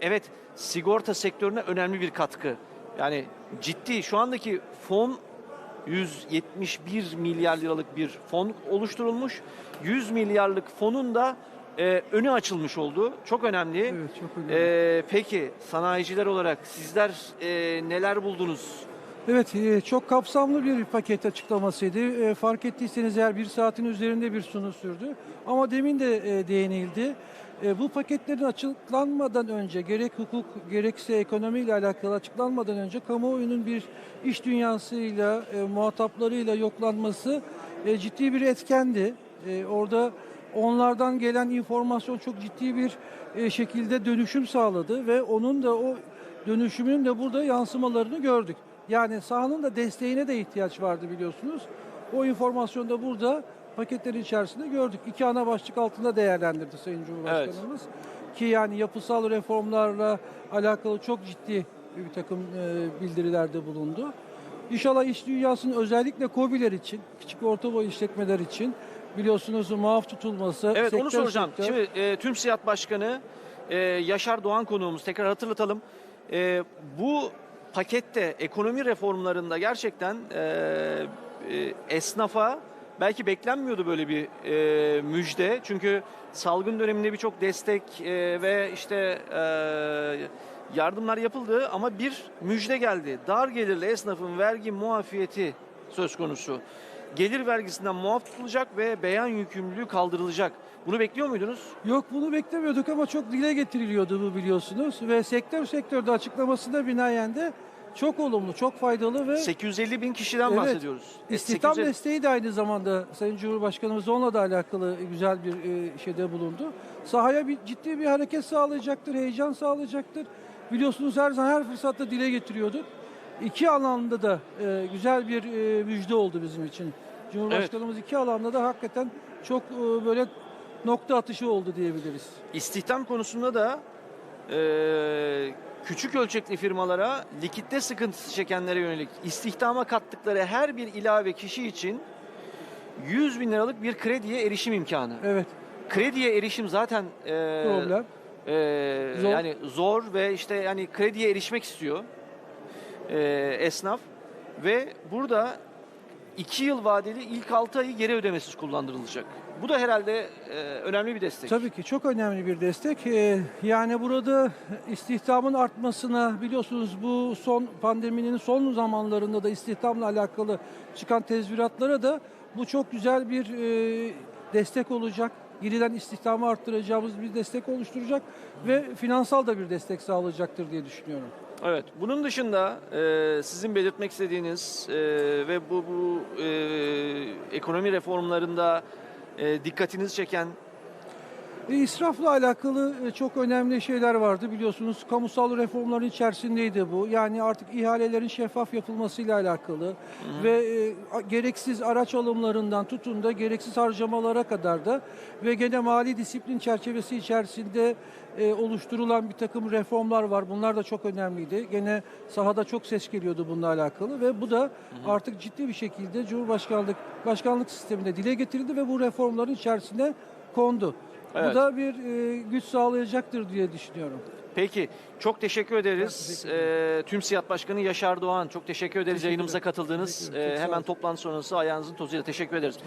evet sigorta sektörüne önemli bir katkı. Yani ciddi şu andaki fon 171 milyar liralık bir fon oluşturulmuş. 100 milyarlık fonun da e, önü açılmış oldu. Çok önemli. Evet çok önemli. E, peki sanayiciler olarak sizler e, neler buldunuz? Evet, e, çok kapsamlı bir paket açıklamasıydı. E, Fark ettiyseniz eğer bir saatin üzerinde bir sunu sürdü. Ama demin de e, değinildi. E, Bu paketlerin açıklanmadan önce gerek hukuk gerekse ekonomiyle alakalı açıklanmadan önce kamuoyunun bir iş dünyasıyla, e, muhataplarıyla yoklanması e, ciddi bir etkendi. E, Orada onlardan gelen informasyon çok ciddi bir e, şekilde dönüşüm sağladı ve onun da o dönüşümün de burada yansımalarını gördük. Yani sahanın da desteğine de ihtiyaç vardı biliyorsunuz. O informasyonu da burada paketlerin içerisinde gördük. İki ana başlık altında değerlendirdi Sayın Cumhurbaşkanımız. Ki yani yapısal reformlarla alakalı çok ciddi bir takım e, bildirilerde bulundu. İnşallah iş dünyasının özellikle KOBİ'ler için, küçük ve orta boy işletmeler için biliyorsunuz muaf tutulması. Evet onu soracağım. sektör- Şimdi e, tüm Siyat Başkanı e, Yaşar Doğan konuğumuz tekrar hatırlatalım. E, bu pakette ekonomi reformlarında gerçekten e, e, esnafa belki beklenmiyordu böyle bir e, müjde. Çünkü salgın döneminde birçok destek e, ve işte e, yardımlar yapıldı ama bir müjde geldi. Dar gelirli esnafın vergi muafiyeti söz konusu. Gelir vergisinden muaf tutulacak ve beyan yükümlülüğü kaldırılacak. Bunu bekliyor muydunuz? Yok bunu beklemiyorduk ama çok dile getiriliyordu bu biliyorsunuz. Ve sektör sektörde açıklamasına binaen de çok olumlu, çok faydalı ve 850 bin kişiden Evet. bahsediyoruz. E, istihdam 850 desteği de aynı zamanda Sayın Cumhurbaşkanımız onunla da alakalı güzel bir e, şeyde bulundu. Sahaya bir ciddi bir hareket sağlayacaktır, heyecan sağlayacaktır. Biliyorsunuz her zaman her fırsatta dile getiriyorduk. İki alanda da e, güzel bir e, müjde oldu bizim için. Cumhurbaşkanımız iki alanda da hakikaten çok e, böyle nokta atışı oldu diyebiliriz. İstihdam konusunda da e, küçük ölçekli firmalara likitte sıkıntısı çekenlere yönelik istihdama kattıkları her bir ilave kişi için 100 bin liralık bir krediye erişim imkanı. Evet, Krediye erişim zaten e, problem. e, Zor. yani zor ve işte yani krediye erişmek istiyor e, esnaf ve burada 2 yıl vadeli ilk 6 ayı geri ödemesiz kullandırılacak. Bu da herhalde e, önemli bir destek. Tabii ki çok önemli bir destek. Ee, Yani burada istihdamın artmasına biliyorsunuz bu son pandeminin son zamanlarında da istihdamla alakalı çıkan tezviratlara da bu çok güzel bir e, destek olacak. Girilen istihdamı arttıracağımız bir destek oluşturacak ve finansal da bir destek sağlayacaktır diye düşünüyorum. Evet. Bunun dışında e, sizin belirtmek istediğiniz e, ve bu bu e, ekonomi reformlarında e, dikkatinizi çeken E, İsrafla alakalı e, çok önemli şeyler vardı biliyorsunuz. Kamusal reformların içerisindeydi bu. Yani artık ihalelerin şeffaf yapılmasıyla alakalı ve e, gereksiz araç alımlarından tutun da gereksiz harcamalara kadar da ve gene mali disiplin çerçevesi içerisinde e, oluşturulan bir takım reformlar var. Bunlar da çok önemliydi. Gene sahada çok ses geliyordu bununla alakalı ve bu da artık ciddi bir şekilde Cumhurbaşkanlık başkanlık sisteminde dile getirildi ve bu reformların içerisine kondu. Evet. Bu da bir e, güç sağlayacaktır diye düşünüyorum. Peki çok teşekkür ederiz. teşekkür Ee, Tüm Siyat Başkanı Yaşar Doğan çok teşekkür ederiz Teşekkür yayınımıza katıldığınız. Teşekkür sağ hemen toplantı sonrası ayağınızın tozuyla teşekkür ederiz.